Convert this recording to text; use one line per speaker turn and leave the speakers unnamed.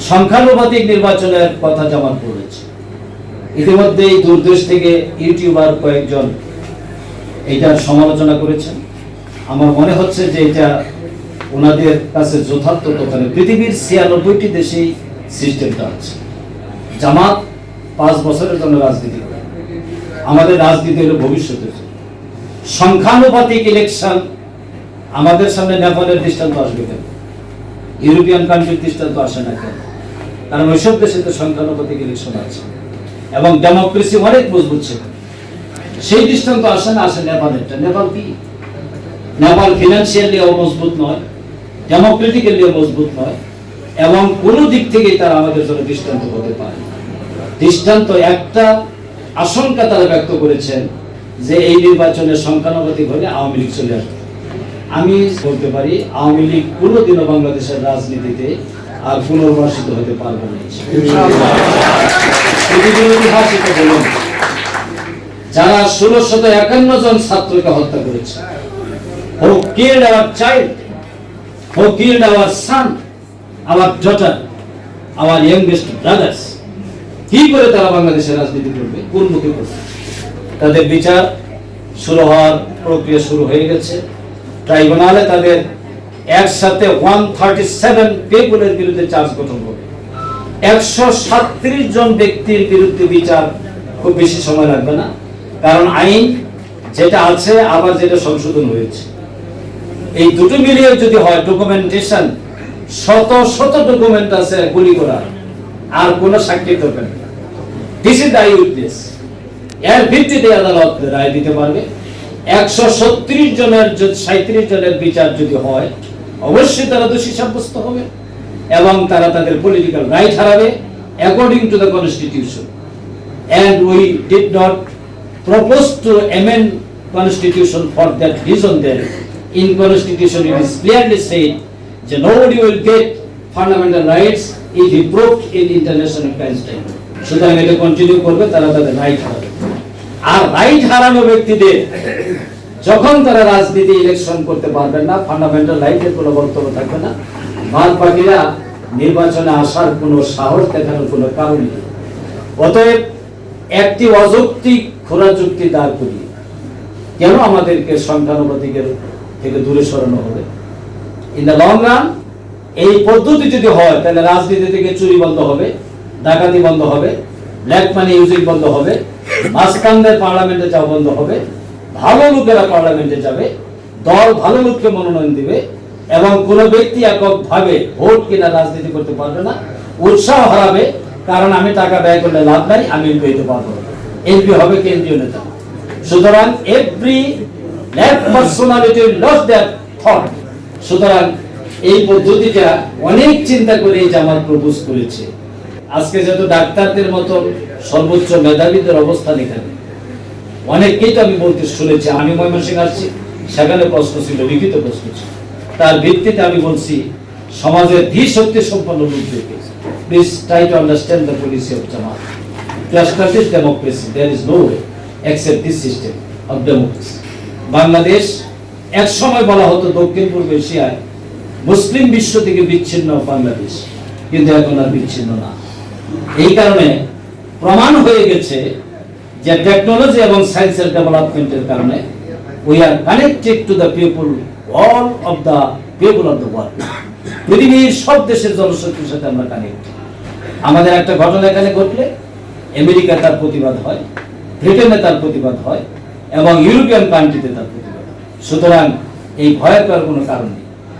সংখ্যানুপাতিক নির্বাচনের কথা জামাত বলেছে। ইতিমধ্যেই দূরদেশ থেকে ইউটিউবার কয়েকজন এটার সমালোচনা করেছেন। আমার মনে হচ্ছে যে এটা ওনাদের কাছে যথার্থ কথা পৃথিবীর ছিয়ানব্বইটি দেশেই সিস্টেমটা আছে। জামাত পাঁচ বছরের জন্য রাজনীতি করে। আমাদের রাজনীতি হলো ভবিষ্যতের। সংখ্যানুপাতিক ইলেকশন আমাদের সামনে নেপালের দৃষ্টান্ত আসবে কেন? ইউরোপিয়ান কান্ট্রির দৃষ্টান্ত আসে না কেন? কারণ ওইসব দেশে তো সংখ্যানুপাতিক ইলেকশন আছে। এবং ডেমোক্রেসি অনেক মজবুত ছিল। সেই দৃষ্টান্ত আসে না, আসে নেপালেরটা। নেপাল কি? নেপাল ফিনান্সিয়ালিও মজবুত নয় ডেমোক্রেটিক্যালিও মজবুত নয়, এবং কোনো দিক থেকেই তারা আমাদের জন্য দৃষ্টান্ত হতে পারে দৃষ্টান্ত একটা আশঙ্কা তারা ব্যক্ত করেছেন যে এই নির্বাচনে সংখ্যানুপাতিক হলে আওয়ামী লীগ চলে আসবে। আমি বলতে পারি, আওয়ামী লীগ কোনোদিনও বাংলাদেশের রাজনীতিতে আর পুনর্বাসিত হতে পারবে না। পৃথিবীর ইতিহাস এটা বলুন। যারা ষোলোশত একান্ন জন ছাত্রকে হত্যা করেছে who killed our child, who killed our son, our daughter, our youngest brothers. কি করে তারা বাংলাদেশের রাজনীতি করবে? কোন মুখে করবে তাদের বিচার শুরু হওয়ার প্রক্রিয়া শুরু হয়ে গেছে। ট্রাইব্যুনালে তাদের একসাথে ওয়ান থার্টি সেভেন পিপুলের বিরুদ্ধে চার্জ গঠন করবে। একশো সাতত্রিশ জন ব্যক্তির বিরুদ্ধে বিচার খুব বেশি সময় লাগবে না। কারণ আইন যেটা আছে, আবার যেটা সংশোধন হয়েছে। এই দুটো মিলিয়ে যদি হয় ডকুমেন্টেশন শত শত ডকুমেন্ট আছে গুলি করার আর কোন সাক্ষী দরকার নেই দিস ইজ আই উইটনেস এর ভিত্তিতে আদালত রায় দিতে পারবে। একশো সত্রিশ জনের সাঁত্রিশ জনের বিচার যদি হয় অবশ্যই তারা দোষী সাব্যস্ত হবে এবং তারা তাদের পলিটিক্যাল রাইট হারাবে according to the constitution and we did not propose to amend constitution for that reason then in constitution it is clearly said that nobody will get fundamental rights if he proved in international সুতরাং এটা continue করবে তারা তাদের right হারাবে আর right হারানো ব্যক্তিদের যখন তারা রাজনীতি ইলেকশন করতে পারবেন না ফান্ডামেন্টাল রাইটের কোনো বক্তব্য থাকবে না। বাদ বাকিরা নির্বাচনে আসার কোনো সাহস দেখানোর কোনো কারণ নেই। অতএব একটি অযৌক্তিক খোরা যুক্তি দাঁড় করিয়ে কেন আমাদেরকে সংখ্যানুপাতিকের থেকে দূরে সরানো হবে? ইন দ্য লং রান এই পদ্ধতি যদি হয়, তাহলে রাজনীতি থেকে চুরি বন্ধ হবে, ডাকাতি বন্ধ হবে ব্ল্যাক মানি ইউজিং বন্ধ হবে মাসকানদের পার্লামেন্টে যাওয়া বন্ধ হবে ভালো লোকেরা পার্লামেন্টে যাবে, দল ভালো লোককে মনোনয়ন দিবে এবং কোনো ব্যক্তি এককভাবে ভোট কিনা রাজনীতি করতে পারবে না, উৎসাহ হারাবে, কারণ আমি টাকা ব্যয় করলে লাভ নাই, আমি এমপি হতে পারব এমপি হবে কেন্দ্রীয় নেতা। সুতরাং every lab personality loss that thought সুতরাং এই পদ্ধতিটা অনেক চিন্তা করে এই জামাত প্রপোজ করেছে। আজকে যেহেতু ডাক্তারদের মতো সর্বোচ্চ মেধাবীদের অবস্থান এখানে। অনেককেই তো আমি বলতে শুনেছি, আমি ময়মনসিং আসছি, সেখানে প্রশ্ন ছিল, লিখিত প্রশ্ন ছিল। তার ভিত্তিতে আমি বলছি, সমাজের ধী শক্তি সম্পন্ন লোকদেরকে please try to understand the policy of Jamaat. To democracy there is no way accept this system of democracy Bangladesh এক সময় বলা হতো দক্ষিণ পূর্ব এশিয়ায় মুসলিম বিশ্ব থেকে বিচ্ছিন্ন বাংলাদেশ, কিন্তু এখন আর বিচ্ছিন্ন না। এই কারণে প্রমাণ হয়ে গেছে যে টেকনোলজি এবং সায়েন্সের ডেভেলপমেন্টের কারণে we are connected to the people all of the people of the world পৃথিবীর সব দেশের জনশক্তির সাথে আমরা কানেক্ট আমাদের একটা ঘটনা এখানে ঘটলে, আমেরিকা তার প্রতিবাদ হয়, ব্রিটেনে তার প্রতিবাদ হয়, এবং ইউরোপিয়ান কান্ট্রিতে তার প্রতিবাদ হয়। সুতরাং এই ভয়ের কোনো কারণ নেই।